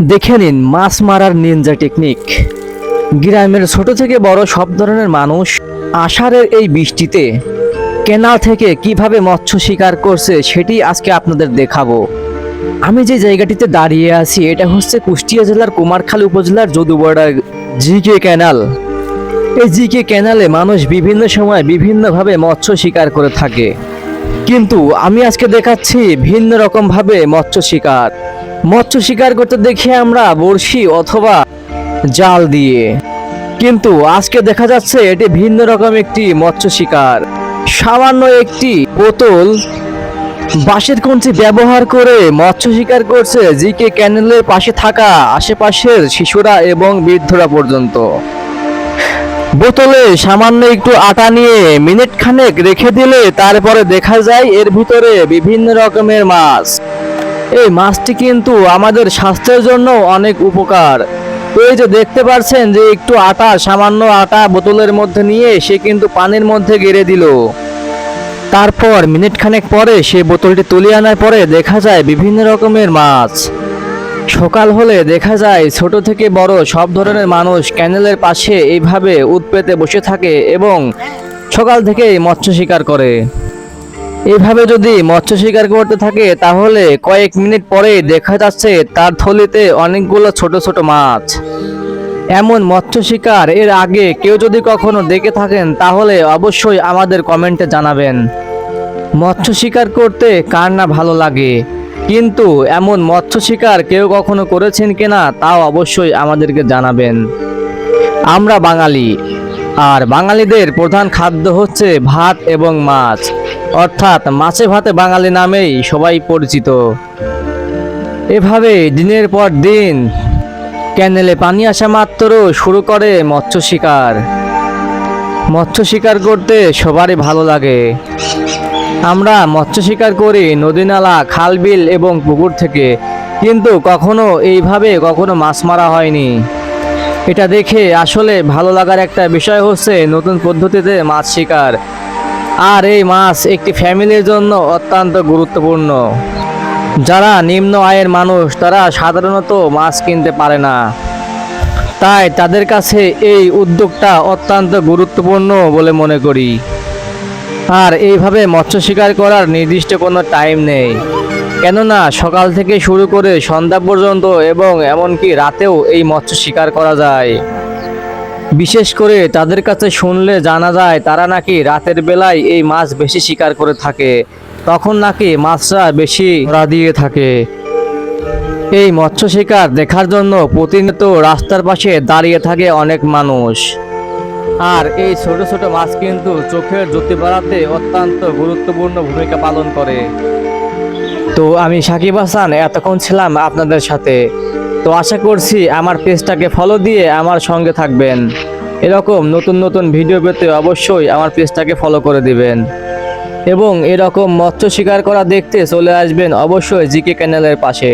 দেখে নিন মাছ মারার নিনজা টেকনিক গ্রামের ছোট থেকে বড় সব ধরনের মানুষ আষাঢ়ের এই বৃষ্টিতে কেনাল থেকে কীভাবে মৎস্য শিকার করছে সেটি আজকে আপনাদের দেখাবো। আমি যে জায়গাটিতে দাঁড়িয়ে আছি, এটা হচ্ছে কুষ্টিয়া জেলার কুমারখালী উপজেলার যদুবড়া জিকে ক্যানাল এই জিকে ক্যানালে মানুষ বিভিন্ন সময় বিভিন্নভাবে মৎস্য শিকার করে থাকে। কিন্তু আমি আজকে দেখাচ্ছি ভিন্ন রকমভাবে মৎস্য শিকার। মৎস্য শিকার করতে দেখি আমরা বড়শি অথবা জাল দিয়ে। কিন্তু আজকে দেখা যাচ্ছে এটি ভিন্ন রকম একটি মৎস্য শিকার। সামান্য একটি বোতল বাঁশের কঞ্চি ব্যবহার করে মৎস্য শিকার করছে জিকে ক্যানেলের পাশে থাকা আশেপাশের শিশুরা এবং বৃদ্ধরা পর্যন্ত। বোতলে সামান্য একটু আটা নিয়ে মিনিট খানেক রেখে দিলে তারপরে দেখা যায় এর ভিতরে বিভিন্ন রকমের মাছ। এই মাছটি কিন্তু আমাদের স্বাস্থ্যের জন্য অনেক উপকার। এই যে দেখতে পাচ্ছেন যে একটু আটা, সামান্য আটা বোতলের মধ্যে নিয়ে সে কিন্তু পানির মধ্যে গেড়ে দিল। তারপর মিনিট খানেক পরে সে বোতলটি তুলে আনার পরে দেখা যায় বিভিন্ন রকমের মাছ। সকাল হলে দেখা যায় ছোট থেকে বড় সব ধরনের মানুষ ক্যানেলের পাশে এইভাবে উৎপেতে বসে থাকে এবং সকাল থেকেই মৎস্য শিকার করে। এইভাবে যদি মৎস্য শিকার করতে থাকে, তাহলে কয়েক মিনিট পরে দেখা যাচ্ছে তার থলিতে অনেকগুলো ছোট ছোট মাছ। এমন মৎস্য শিকার এর আগে কেউ যদি কখনো দেখে থাকেন, তাহলে অবশ্যই আমাদের কমেন্টে জানাবেন। মৎস্য শিকার করতে কার না ভালো লাগে? কিন্তু এমন মৎস্য শিকার কেউ কখনো করেছেন কিনা, তাও অবশ্যই আমাদেরকে জানাবেন। আমরা বাঙালি। আর বাঙালিদের প্রধান খাদ্য হচ্ছে ভাত এবং মাছ। অর্থাৎ মাছে ভাতে বাঙালি নামেই সবাই পরিচিত। এভাবে দিনের পর দিন ক্যানেলে পানি আসা মাত্র শুরু করে মৎস্য শিকার। মৎস্য শিকার করতে সবারই ভালো লাগে। আমরা মৎস্য শিকার করি নদী নালা খাল বিল এবং পুকুর থেকে। কিন্তু কখনো এইভাবে কখনো মাছ মারা হয়নি। এটা দেখে আসলে ভালো লাগার একটা বিষয় হচ্ছে নতুন পদ্ধতিতে মাছ শিকার। আর এই মাছ একটি ফ্যামিলির জন্য অত্যন্ত গুরুত্বপূর্ণ। যারা নিম্ন আয়ের মানুষ, তারা সাধারণত মাছ কিনতে পারে না। তাই তাদের কাছে এই উদ্যোগটা অত্যন্ত গুরুত্বপূর্ণ বলে মনে করি। আর এইভাবে মৎস্য শিকার করার নির্দিষ্ট কোনো টাইম নেই। কেননা সকাল থেকে শুরু করে সন্ধ্যা পর্যন্ত এবং এমনকি রাতেও এই মৎস্য শিকার করা যায়। বিশেষ করে তাদের কাছে শুনলে জানা যায় তারা নাকি রাতের বেলায় এই মাছ বেশি শিকার করে থাকে, তখন নাকি মাছরা বেশি ধরা দিয়ে থাকে। এই মৎস্য শিকার দেখার জন্য প্রতিনিয়ত রাস্তার পাশে দাঁড়িয়ে থাকে অনেক মানুষ। আর এই ছোট ছোট মাছ কিন্তু চোখের জ্যোতি বাড়াতে অত্যন্ত গুরুত্বপূর্ণ ভূমিকা পালন করে। তো আমি সাকিব হাসান, এতক্ষণ ছিলাম আপনাদের সাথে। তো আশা করছি আমার পেজটাকে ফলো দিয়ে আমার সঙ্গে থাকবেন। এরকম নতুন নতুন ভিডিও পেতে অবশ্যই আমার পেজটাকে ফলো করে দিবেন। এবং এরকম মৎস্য শিকার করা দেখতে চলে আসবেন অবশ্যই জিকে ক্যানেলের পাশে।